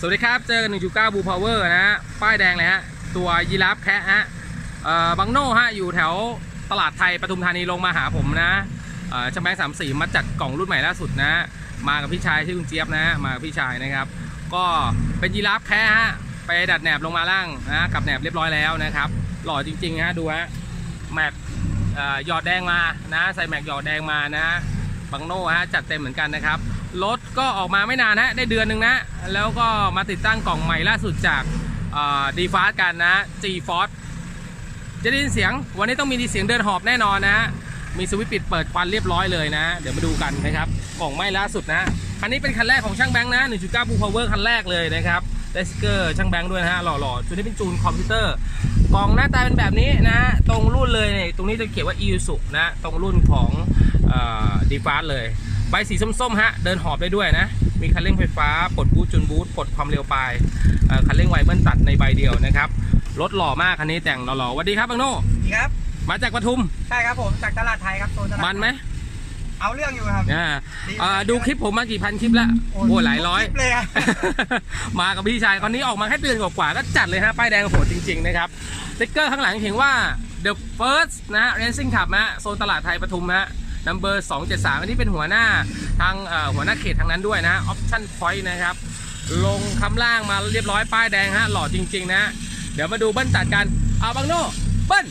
สวัสดีครับ เจอกัน1.9บูพาวเวอร์นะฮะ ป้ายแดงเลยฮะ ตัวยีราฟแคะฮะบังโน่ฮะ อยู่แถวตลาดไทยปทุมธานีลงมาหาผมนะอ่อช่างแบงค์สามสี่มาจัดกล่องรุ่นใหม่ล่าสุดนะ มากับพี่ชายชื่อคุณเจี๊ยบนะ มากับพี่ชายนะครับ ก็เป็นยีราฟแคะฮะ ไปดัดแหนบลงมาล่างนะกับแหนบเรียบร้อยแล้วนะครับ หล่อจริงๆฮะ ดูฮะ แม็กอ่อหยอดแดงมานะ ใส่แม็กหยอดแดงมานะ บังโน่ฮะ จัดเต็มเหมือนกันนะครับ ก็ออกมาไม่นานฮะได้เดือนหนึ่งนะ แล้วก็มาติดตั้งกล่องใหม่ล่าสุดจากดีฟาสกันนะ G Force จะได้ยินเสียง วันนี้ต้องมีเสียงเดินหอบแน่นอนนะ มีสวิตช์ปิดเปิดควันเรียบร้อยเลยนะ เดี๋ยวมาดูกันนะครับ กล่องใหม่ล่าสุดนะ คันนี้เป็นคันแรกของช่างแบงค์นะ 1.9 Blue Power คันแรกเลยนะครับได้สติกเกอร์ช่างแบงค์ด้วยนะฮะ หล่อๆตัวนี้เป็นจูนคอมพิวเตอร์ กล่องหน้าตาเป็นแบบนี้นะ ตรงรุ่นเลยเนี่ย ตรงนี้จะเขียนว่า e u s u นะ ตรงรุ่นของดีฟาสเลย ใบสีส้มๆฮะเดินหอบได้ด้วยนะ มีคันเร่งไฟฟ้าปลดบูทจนบูทปลดความเร็วปลายเอ่อคันเร่งไวเบิ้ลตัดในใบเดียวนะครับรถหล่อมากคันนี้แต่งหล่อๆสวัสดีครับบังโน่ดีครับ มาจากปทุมใช่ครับผมจากตลาดไทยครับโซนตลาดมันไหมเอาเรื่องอยู่ครับอ่าดีเอ่อดูคลิปผมมากี่พันคลิปแล้วโอ้หลายร้อยคลิปเลยอะมากับพี่ชายคนนี้ออกมาแค่เดือนกว่าๆก็จัดเลยฮะป้ายแดงโหดจริง ๆ นะครับสติ๊กเกอร์ข้างหลังเขียนว่า the first นะฮะ racing club นะฮะโซนตลาดไทยปทุมฮะ number 273 อันนี้เป็นหัวหน้าทางหัวหน้าเขตทางนั้นด้วยนะ option point นะครับ ลงคำล่างมาเรียบร้อยป้ายแดงฮะหล่อจริง ๆ นะ เดี๋ยวมาดูเบิ้ลตัดกันเอาบังโน่เบิ้ล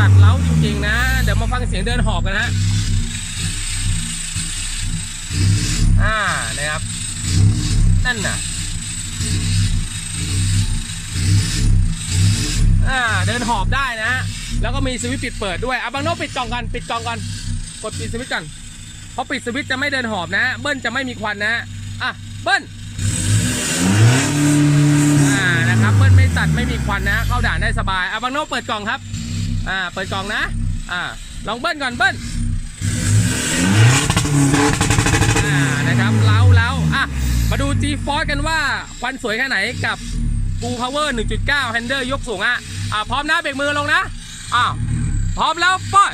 ตัดเล้าจริง ๆ นะ เดี๋ยวมาฟังเสียงเดินหอบกันฮะอ่านะครับนั่นน่ะ อ่าเดินหอบได้นะฮะแล้วก็มีสวิตช์ปิดเปิดด้วยอะบังโนปิดกล่องกันปิดกล่องก่อนกดปิดสวิตช์ก่อนเพราะปิดสวิตช์จะไม่เดินหอบนะ เบิ้ลจะไม่มีควันนะอะเบิ้ลอ่านะครับเบิ้ลไม่ตัดไม่มีควันนะ เข้าด่านได้สบายอะบังโนเปิดกล่องครับอ่าเปิดกล่องนะอ่าลองเบิ้ลก่อนเบิ้ลอ่านะครับเล้าเล้าอะมาดู G Force กันว่าควันสวยแค่ไหนกับ Blue Power 1.9 Hander ยกสูงอะ อ่าพร้อมนะเบรกมือลงนะอ้าวพร้อมแล้วปล่อย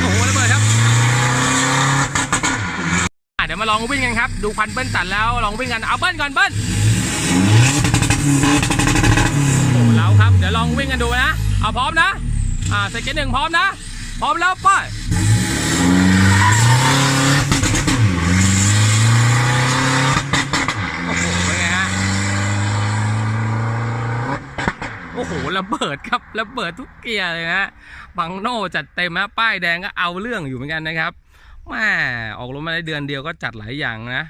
โอ้โหระเบิดครับอะเดี๋ยวมาลองวิ่งกันครับ ดูควันเบิ้ลตัดแล้วลองวิ่งกันเอาเบิ้ลก่อนเบิ้ลโอ้โหเล้าครับเดี๋ยวลองวิ่งกันดูนะเอาพร้อมนะอ่าสเก็ตหนึ่งพร้อมนะ พร้อมแล้วปโอ้โหเป็นไงฮะ โอ้โหระเบิดครับระเบิดทุกเกียร์เลยนะบังโน่จัดเต็มนะป้ายแดงก็เอาเรื่องอยู่เหมือนกันนะครับแม่ออกรถมาได้เดือนเดียวก็จัดหลายอย่างนะ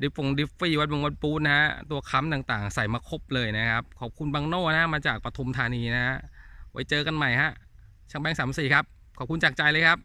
ดิฟฟงดิฟฟี่วัดบงวัดปูนนะฮะตัวค้ำต่างๆ ใส่มาครบเลยนะครับ ขอบคุณบังโน่นะมาจากปทุมธานีนะฮะไว้เจอกันใหม่ฮะช่างแบงค์สามสี่ครับ ขอบคุณจากใจเลยครับ